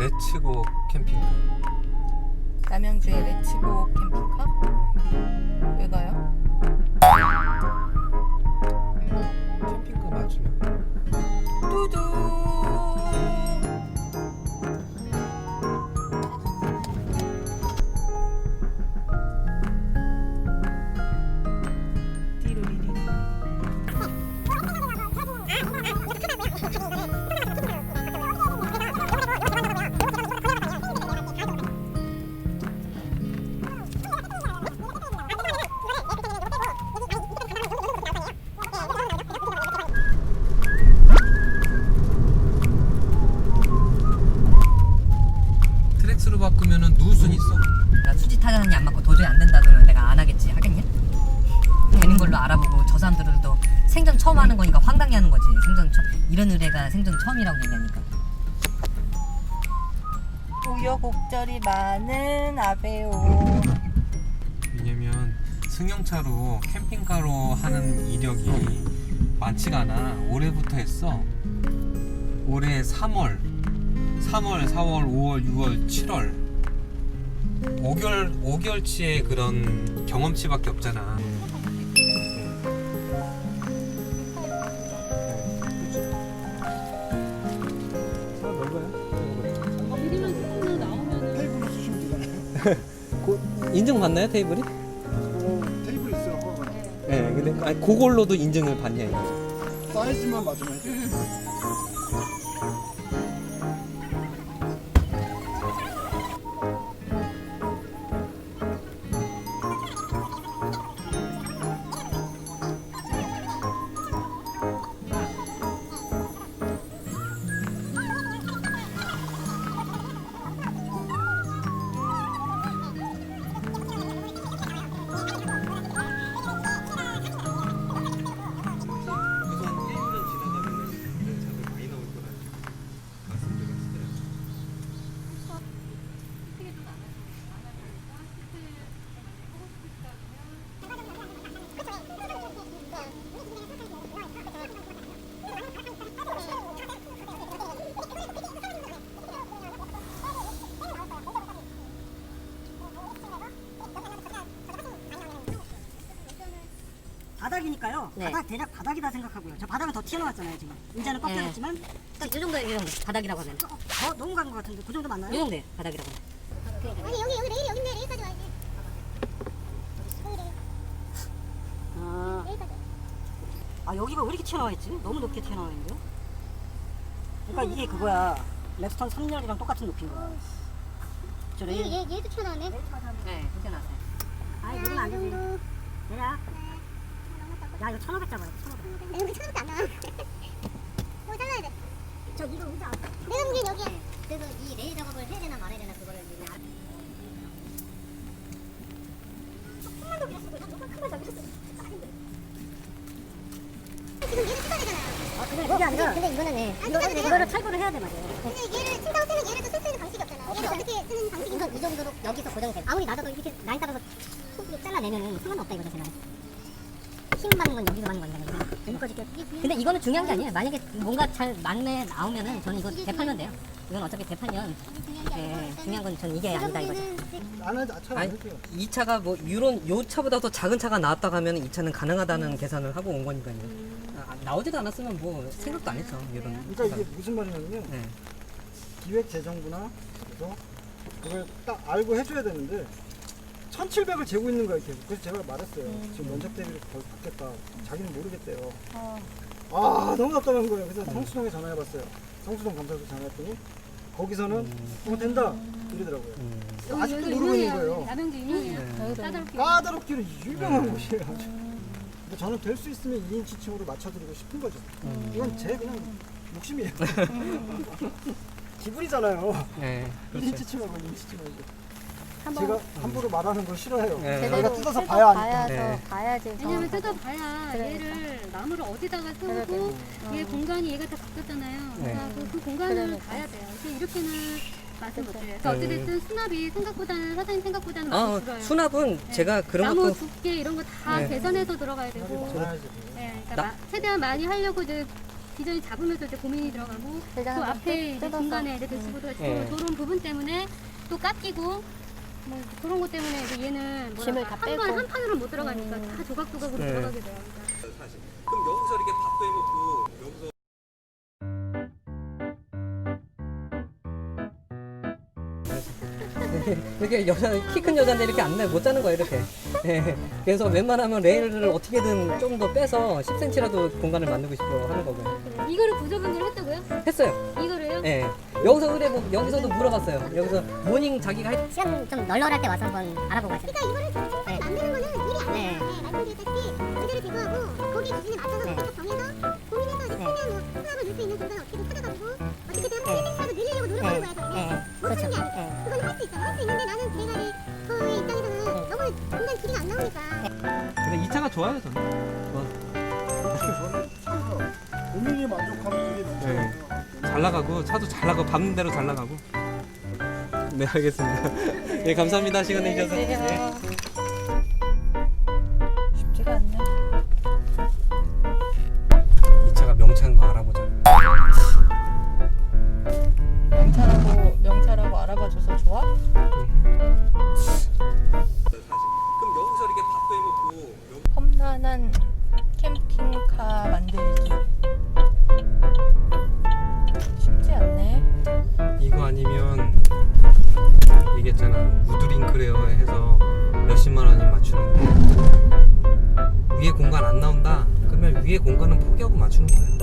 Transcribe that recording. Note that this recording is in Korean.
레츠고 캠핑카. 남양주의 레츠고 캠핑카? 왜 가요? 타자는이 안 맞고 도저히 안 된다더면 내가 안 하겠지 하겠냐? 되는 걸로 알아보고 저 사람들도 생전 처음 하는 거니까 황당해 하는 거지 생전 처, 이런 의뢰가 생전 처음이라고 얘기하니까 우여곡절이 많은 아베오 왜냐면 승용차로 캠핑카로 하는 이력이 많지가 않아. 올해부터 했어. 올해 3월, 3월, 4월, 5월, 6월, 7월. 5개월, 5개월치의 그런 경험치밖에 없잖아. 인증 받나요 테이블이? 어, 테이블 있어요. 허가. 네, 근데 아니, 그걸로도 인증을 받냐 이거죠. 사이즈만 맞으면 해줘. 바닥이니까요. 네. 바닥 대략 바닥이다 생각하고요. 저 바닥은 더 튀어나왔잖아요 지금. 이제는 꺾여졌지만 딱이 정도 이 정도 바닥이라고 하면 어, 더 너무 간것 같은데 그 정도 맞나요? 이 정도 바닥이라고 하면 아니 여기 여기 레일이 여기인데 레일까지 와야지 여기 레일 아, 레일까지 아 여기가 왜 이렇게 튀어나와 있지? 너무 높게 튀어나와 있는데요? 그러니까 이게 그거야. 랩스턴 3열이랑 똑같은 높이인 거야. 저 얘, 레일. 얘, 얘도 튀어나오네 네 그렇게 나왔어요 아 이거는 안 되지. 대략. 야 이거 1,500 잡아요. 1,500. 여기 천원도 안나 뭐 잘라야 돼 저 이거 의자 내가 보기엔 여기야. 그래서 이 레일 작업을 해야 되나 말아야 되나 그거를 이제 알- 큰만도 밀었어 큰만 더 밀었어 지금 얘를 뜯어야 되잖아요. 아 그게 그게 아니라 근데 이거는 네. 이거를 이거를 탈거를 해야 돼 말이에요. 근데 얘를 친다고 쓰면 얘를 또 쓸 수 있는 방식이 없잖아. 얘를 어떻게 쓰는 방식이 이건 이 정도로 여기서 고정이 돼. 아무리 놔둬도 이렇게 라인 따라서 톡 잘라내면은 상관없다 이거죠 생각에 힘 받는 건 여기서 받는 거니까 여기까지 이렇게 근데 이거는 중요한 게 아니에요 만약에 뭔가 잘 막내 나오면은 저는 이거 대팔면 돼요 이건 어차피 대팔면 예, 중요한 건 전 이게 아니다 이거죠 안 하, 차안 아니 할게요. 이 차가 뭐 이런 요 차보다 더 작은 차가 나왔다 하면 이 차는 가능하다는 계산을 하고 온 거니까요. 아, 나오지도 않았으면 뭐 생각도 안 했죠 이런. 그러니까 이게 무슨 말이냐면요. 네. 기획재정부나 그래서 그걸 딱 알고 해줘야 되는데 1,700을 재고 있는 거예요 계속. 그래서 제가 말했어요. 지금 면접 대비를 거의 받겠다. 자기는 모르겠대요. 아 너무 답답한 거예요. 그래서 성수동에 전화해봤어요. 성수동 검사소 전화했더니 거기서는 어 된다 이러더라고요. 아직도 모르고 있는 거예요. 남양주 유명해요. 네. 까다롭게. 까다롭기로 유명한 곳이에요. 아주. 근데 저는 될 수 있으면 2인치층으로 맞춰드리고 싶은 거죠. 이건 제 그냥 욕심이에요. 기분이잖아요. 네. 1인치층하고 2인치층하고. 한번 제가 함부로 말하는 걸 싫어해요. 네. 저희가 뜯어서 봐야 하니까. 봐야죠 네. 봐야지 왜냐면 정확하게. 뜯어봐야 그래. 얘를 나무를 어디다가 세우고 그래. 얘 어. 공간이 얘가 다 바뀌었잖아요. 네. 그러니까 그, 그 공간을 그러니까. 봐야 돼요. 그래서 이렇게는 말씀 못 드려요. 네. 그러니까 어찌됐든 수납이 생각보다는 사장님 생각보다는 많이 아 줄어요. 수납은 제가 그런 나무 것도 두께 이런 거 다 네. 계산해서 들어가야 되고 봐야지. 네, 그러니까 나- 마- 최대한 많이 하려고 이제 기존에 잡으면서 이제 고민이 들어가고 또 대장을 앞에 이제 뜯어서. 중간에 이제 배치고도 있고 예. 저런 부분 때문에 또 깎이고 뭐 그런 것 때문에 이제 얘는 짐을 다한번 빼고. 한 판으로 못 들어가니까 음. 다 조각조각으로 네. 들어가게 돼요. 그러니까 그럼 여기서 이렇게 밥도 해먹고 여기서 이렇게 여자 키 큰 여자인데 이렇게 안 나 못 자는 거예요 이렇게. 예. 그래서 웬만하면 레일을 어떻게든 좀 더 빼서 10cm라도 공간을 만들고 싶어 하는 거고요. 이거를 구조분들을 했다고요? 했어요. 이거를요? 예. 여기서 의뢰 뭐 여기서도 물어봤어요. 여기서 모닝 자기가 했. 시간 좀 널널할 때 와서 한번 알아보고 가세요. 그러니까 이거는 만드는 거는 일이 아니에요. 네. 말씀드렸다시피 의자를 제거하고 거기 기준에 맞춰서 네. 정해서 고민해서 이제 네. 뭐 수납을 넣을 수 있는 공간을 어떻게든 찾아가지고 어떻게든 한 1cm라도 늘리려고 노력하는 거야 저게. 그렇죠. 못하는 게 아니고 그건 할 수 있잖아. 할수 있는데 나는 대가리 저의 입장에서는 너무 공간 길이가 안 나오니까. 근데 이 차가 좋아요 저는. 그게 네. 잘 나가고 차도 잘 나가고 밟는 대로 잘 나가고 네 알겠습니다 네 감사합니다 시간 내주셔서 네. 쉽지가 않네. 이 차가 명차인 거 알아보자 명찰하고 명찰하고 알아봐줘서 좋아? 위에 공간은 포기하고 맞추는 거야